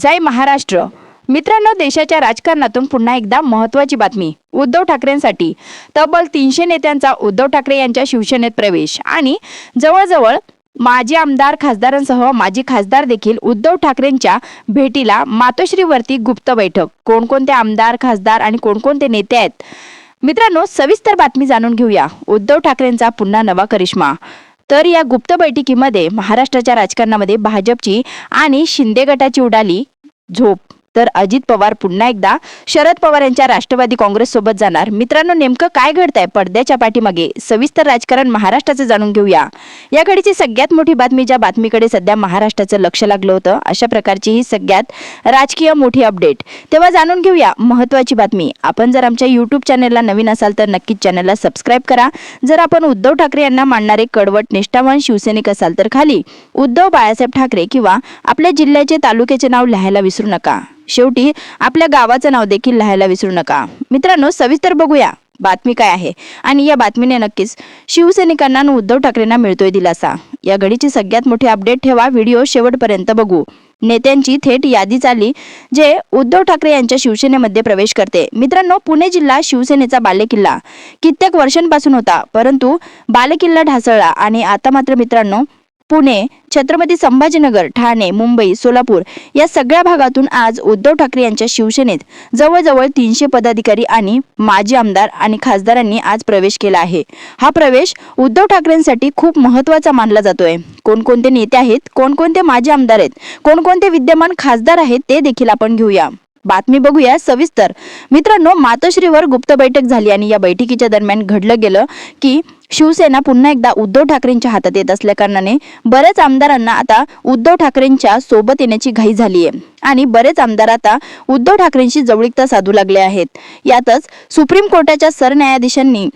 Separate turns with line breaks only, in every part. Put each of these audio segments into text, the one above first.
जय महाराष्ट्र. मित्रांनो देशाच्या राजकारणातून पुन्हा एकदा महत्वाची बातमी. उद्धव ठाकरेंसाठी तब्बल तीनशे नेत्यांचा उद्धव ठाकरे यांच्या शिवसेनेत प्रवेश आणि जवळजवळ माजी आमदार खासदारांसह माजी खासदार देखील उद्धव ठाकरेंच्या भेटीला मातोश्रीवरती गुप्त बैठक. कोणकोणते आमदार खासदार आणि कोणकोणते नेते आहेत? मित्रांनो सविस्तर बातमी जाणून घेऊया. उद्धव ठाकरेंचा पुन्हा नवा करिश्मा. तर या गुप्त बैठकीमध्ये महाराष्ट्राच्या राजकारणामध्ये भाजपची आणि शिंदे गटाची उडाली झोप. तर अजित पवार पुन्हा एकदा शरद पवार यांच्या राष्ट्रवादी काँग्रेस सोबत जाणार. मित्रांनो नेमकं काय घडतंय? पडद्याच्या पाठीमागे सविस्तर राजकारण महाराष्ट्राचं जाणून घेऊया. या घडीची सगळ्यात मोठी बातमी ज्या बातमीकडे सध्या महाराष्ट्राचं लक्ष लागलं होतं अशा प्रकारची ही सगळ्यात राजकीय मोठी अपडेट. तेव्हा जाणून घेऊया महत्वाची बातमी. आपण जर आमच्या युट्यूब चॅनलला नवीन असाल तर नक्कीच चॅनलला सबस्क्राईब करा. जर आपण उद्धव ठाकरे यांना मानणारे कडवट निष्ठावान शिवसैनिक असाल तर खाली उद्धव बाळासाहेब ठाकरे किंवा आपल्या जिल्ह्याचे तालुक्याचे नाव लिहायला विसरू नका. शेवटी आपल्या गावाचं नाव देखील लिहायला विसरू नका. मित्रांनो सविस्तर बघूया. बातमी काय आहे? आणि या बातमीने नक्कीच शिवसैनिकांना उद्धव ठाकरेंना मिळतोय दिलासा. या घडीची सगळ्यात मोठी अपडेट ठेवा व्हिडिओ शेवटपर्यंत बघू. नेत्यांची थेट यादी चालली जे उद्धव ठाकरे यांच्या शिवसेनेमध्ये प्रवेश करते. मित्रांनो पुणे जिल्हा शिवसेनेचा बालेकिल्ला. कित्येक वर्षांपासून होता परंतु बालेकिल्ला ढासळला. आणि आता मात्र मित्रांनो पुणे छत्रपती संभाजीनगर ठाणे मुंबई सोलापूर या सगळ्या भागातून आज उद्धव ठाकरे यांच्या शिवसेनेत जवळजवळ तीनशे पदाधिकारी आणि माजी आमदार आणि खासदारांनी आज प्रवेश केला आहे. हा प्रवेश उद्धव ठाकरेंसाठी खूप महत्त्वाचा मानला जातोय. कोणकोणते नेते आहेत कोणकोणते माजी आमदार आहेत कोणकोणते विद्यमान खासदार आहेत ते देखील आपण घेऊया. बातमी बघूया सविस्तर. मित्रांनो मातोश्रीवर गुप्त बैठक झाली आणि या बैठकीच्या दरम्यान घडलं गेलं की शिवसेना पुन्हा एकदा उद्धव ठाकरेंच्या हातात येत असल्या कारणाने आमदारांना आता उद्धव ठाकरेंच्या सोबत येण्याची घाई झाली आहे आणि बरेच आमदार आता उद्धव ठाकरेंशी जवळीकता साधू लागले आहेत. यातच सुप्रीम कोर्टाच्या सरन्यायाधीशांनी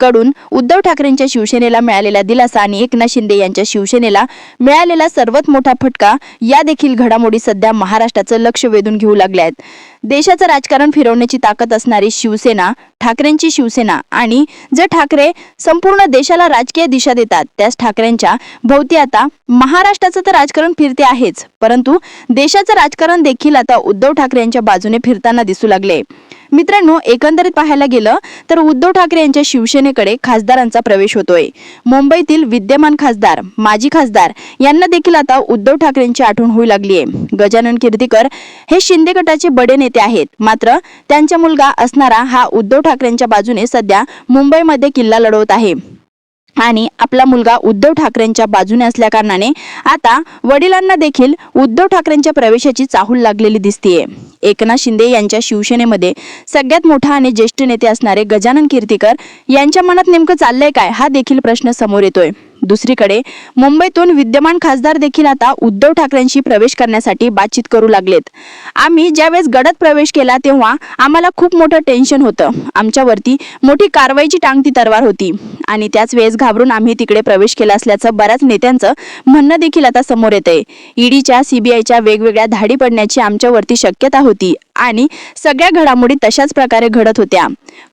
कडून उद्धव ठाकरेंच्या शिवसेनेला मिळालेला दिलासा आणि एकनाथ शिंदे यांच्या शिवसेनेला मिळालेला सर्वात मोठा फटका या देखील घडामोडी सध्या महाराष्ट्राचं लक्ष वेधून घेऊ लागल्या आहेत. देशाचं राजकारण फिरवण्याची ताकद असणारी शिवसेना ठाकरेंची शिवसेना आणि जे ठाकरे संपूर्ण देशाला राजकीय दिशा देतात त्याच ठाकरेंच्या भोवती आता महाराष्ट्राचं तर राजकारण फिरते आहेच परंतु देशाचं राजकारण देखील आता उद्धव ठाकरे यांच्या बाजूने फिरताना दिसू लागले. मित्रांनो एकंदरीत पाहायला गेलं तर उद्धव ठाकरे यांच्या शिवसेनेकडे खासदारांचा प्रवेश होतोय. मुंबईतील विद्यमान खासदार माजी खासदार यांना देखील आता उद्धव ठाकरेंची आठवण होऊ लागली आहे गजानन कीर्तीकर हे शिंदे गटाचे बडे नेते आहेत. मात्र त्यांचा मुलगा असणारा हा उद्धव ठाकरेंच्या बाजूने सध्या मुंबईमध्ये किल्ला लढवत आहे. आणि आपला मुलगा उद्धव ठाकरेंच्या बाजूने असल्याकारणाने आता वडिलांना देखील उद्धव ठाकरेंच्या प्रवेशाची चाहूल लागलेली दिसतीये. एकनाथ शिंदे यांच्या शिवसेनेमध्ये सगळ्यात मोठा आणि ज्येष्ठ नेते असणारे गजानन कीर्तीकर यांच्या मनात नेमकं चाललंय काय? हा देखील प्रश्न समोर येतोय. दुसरीकडे मुंबईतून विद्यमान खासदार देखील आता उद्धव ठाकरेंशी प्रवेश करण्यासाठी बातचीत करू लागलेत. आम्ही ज्यावेळेस गडद प्रवेश केला तेव्हा आम्हाला खूप मोठं टेन्शन होतं. आमच्यावरती मोठी कारवाईची टांगती तरवार होती. आणि त्याच वेळेस घाबरून आम्ही तिकडे प्रवेश केला असल्याचं बऱ्याच नेत्यांचं म्हणणं देखील आता समोर येतंय. ईडीच्या सीबीआयच्या वेगवेगळ्या धाडी पडण्याची आमच्यावरती शक्यता होती. आणि सगळ्या घडामोडी तशाच प्रकारे घडत होत्या.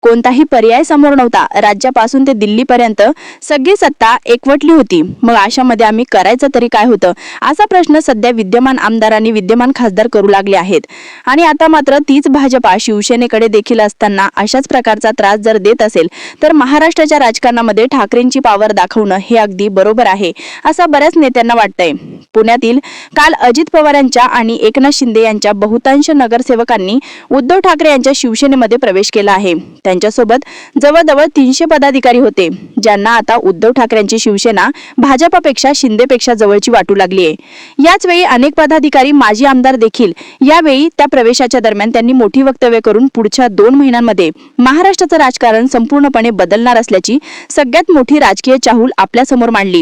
कोणताही पर्याय समोर नव्हता. राज्यापासून ते दिल्लीपर्यंत सगळी सत्ता एकवटली होती. मग अशामध्ये आम्ही करायचं तरी काय होतं? असा प्रश्न सध्या विद्यमान आमदार आणि विद्यमान खासदार करू लागले आहेत. आणि आता मात्र तीच भाजपा शिवसेनेकडे देखील असताना अशाच प्रकारचा त्रास जर देत असेल तर महाराष्ट्राच्या राजकारणामध्ये ठाकरेंची पावर दाखवणं हे अगदी बरोबर आहे असं बऱ्याच नेत्यांना वाटतंय. पुण्यातील काल अजित पवार यांच्या आणि एकनाथ शिंदे यांच्या बहुतांश नगरसेवक नगरसेवकांनी उद्धव ठाकरे यांच्या शिवसेनेमध्ये प्रवेश केला आहे. त्यांच्यासोबत जवळजवळ तीनशे पदाधिकारी होते ज्यांना आता उद्धव ठाकरेंची शिवसेना भाजपापेक्षा शिंदेपेक्षा जवळची वाटू लागली आहे. याच वेळी अनेक पदाधिकारी माजी आमदार देखील यावेळी त्या प्रवेशाच्या दरम्यान त्यांनी मोठी वक्तव्य करून पुढच्या दोन महिन्यांमध्ये महाराष्ट्राचं राजकारण संपूर्णपणे बदलणार असल्याची सगळ्यात मोठी राजकीय चाहूल आपल्यासमोर मांडली.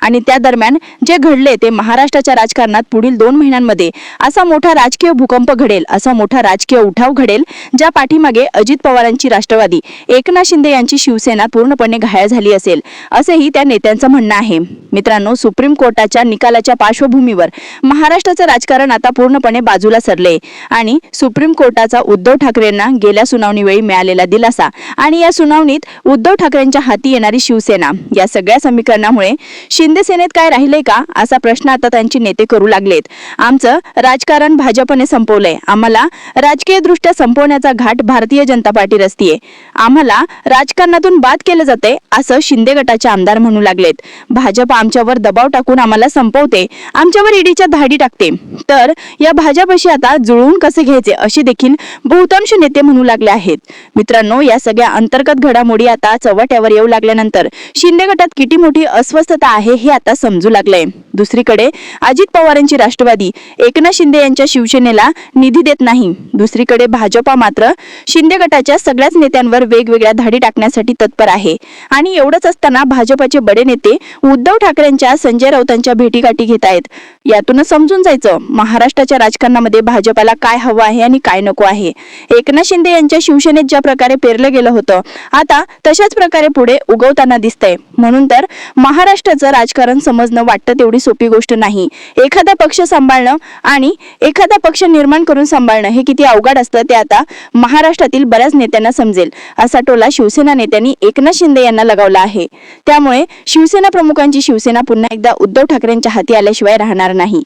आणि त्या दरम्यान जे घडले ते महाराष्ट्राच्या राजकारणात पुढील दोन महिन्यांमध्ये असा मोठा राजकीय भूकंप घडेल असा मोठा राजकीय उठाव घडेल ज्या पाठीमागे अजित पवारांची राष्ट्रवादी एकनाथ शिंदे यांची शिवसेना पूर्णपणे घायळ झाली असेल असेही त्या नेत्यांचं म्हणणं आहे. मित्रांनो सुप्रीम कोर्टाच्या निकालाच्या पार्श्वभूमीवर महाराष्ट्राचं राजकारण आता पूर्णपणे बाजूला सरले आणि सुप्रीम कोर्टाचा उद्धव ठाकरेंना गेल्या सुनावणीवेळी मिळालेला दिलासा आणि या सुनावणीत उद्धव ठाकरेंच्या हाती येणारी शिवसेना या सगळ्या समीकरणामुळे शिंदे सेनेत काय राहिलंय का? असा प्रश्न आता त्यांचे नेते करू लागलेत. आमचं राजकारण भाजपने संपवलंय. आम्हाला राजकीय दृष्ट्या संपवण्याचा घाट भारतीय जनता पार्टी रचतीये आम्हाला राजकारणातून बाद केलं जाते असं शिंदे गटाचे आमदार म्हणू लागलेत. भाजप आमच्यावर दबाव टाकून आम्हाला संपवते आमच्यावर ईडीच्या धाडी टाकते. तर या भाजपशी आता जुळवून कसे घ्यायचे असे देखील बहुतांश नेते म्हणू लागले आहेत. मित्रांनो या सगळ्या अंतर्गत घडामोडी आता चव्हाट्यावर येऊ लागल्यानंतर शिंदे गटात किती मोठी अस्वस्थता आहे हे आता समजू लागलंय. दुसरीकडे अजित पवारांची राष्ट्रवादी. एकनाथ शिंदे यांच्या शिवसेनेला निधी देत नाही. दुसरीकडे भाजपा मात्र शिंदे गटाच्या सगळ्याच नेत्यांवर वेगवेगळ्या धाडी टाकण्यासाठी तत्पर आहे. आणि एवढंच असताना भाजपचे बडे नेते उद्धव ठाकरेंच्या संजय राऊतांच्या भेटीगाठी घेत आहेत. यातूनच समजून जायचं महाराष्ट्राच्या राजकारणामध्ये भाजपाला काय हवं आहे आणि काय नको आहे. एकनाथ शिंदे यांच्या शिवसेनेत ज्या प्रकारे पेरलं गेलं होतं आता तशाच प्रकारे पुढे उगवताना दिसतंय. म्हणून तर महाराष्ट्राचं राजकारण समजणं वाटतं तेवढी सोपी गोष्ट नाही. एखादा पक्ष सांभाळणं आणि एखादा पक्ष निर्माण करून सांभाळणं हे किती अवघड असतं ते आता महाराष्ट्रातील बऱ्याच नेत्यांना समजेल. असा टोला शिवसेना नेत्यांनी एकनाथ शिंदे यांना लगावला आहे. त्यामुळे शिवसेना प्रमुखांची शिवसेना पुन्हा एकदा उद्धव ठाकरेंच्या हाती आल्याशिवाय राहणार नाही.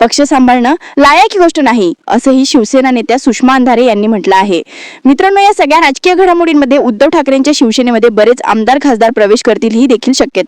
पक्ष सांभाळणं लायकी गोष्ट नाही असंही शिवसेना नेत्या सुषमा अंधारे यांनी म्हटलं आहे. मित्रांनो या सगळ्या राजकीय घडामोडींमध्ये उद्धव ठाकरेंच्या शिवसेनेमध्ये बरेच आमदार खासदार प्रवेश करतील ही देखील शक्यता